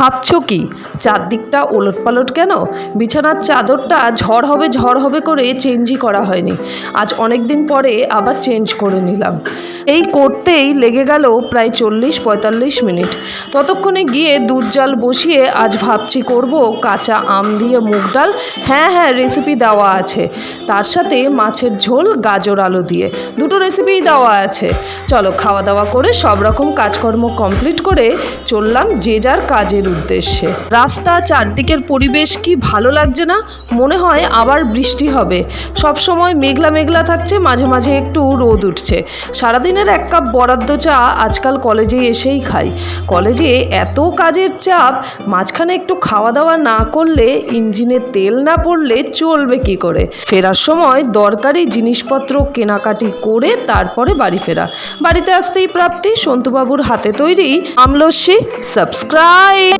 ভাবছ কি? চারদিকটা ওলট পালট কেন? বিছানার চাদরটা ঝড় হবে ঝড় হবে করে চেঞ্জই করা হয়নি। আজ অনেক দিন পরে আবার চেঞ্জ করে নিলাম। এই করতেই লেগে গেল প্রায় চল্লিশ, পঁয়তাল্লিশ মিনিট। ততক্ষণে গিয়ে দুধ জাল বসিয়ে আজ ভাবছি করব কাঁচা আম দিয়ে মুগ ডাল। হ্যাঁ হ্যাঁ রেসিপি দেওয়া আছে। তার সাথে মাছের ঝোল, গাজর আলু দিয়ে। দুটো রেসিপিই দেওয়া আছে। চলো খাওয়া দাওয়া করে সব রকম কাজকর্ম কমপ্লিট করে চললাম যে যার কাজের উদ্দেশ্যে। রাস্তা চারদিকের পরিবেশ কি ভালো লাগছে না? মনে হয় আবার বৃষ্টি হবে। সব সময় মেঘলা মেঘলা থাকছে, মাঝে মাঝে একটু রোদ উঠছে। সারাদিনের এক কাপ বরাদ্দ চা আজকাল কলেজে এসেই খাই। কলেজে এত কাজের চাপ, মাঝখানে একটু খাওয়া দাওয়া না করলে ইঞ্জিনে তেল না পড়লে চলবে কি করে? ফেরার সময় দরকারি জিনিসপত্র কেনাকাটি করে তারপরে বাড়ি ফেরা। বাড়িতে আসতেই প্রাপ্তি, সন্তুবাবুর হাতে তৈরি আমলস্যি সাবস্ক্রাইব!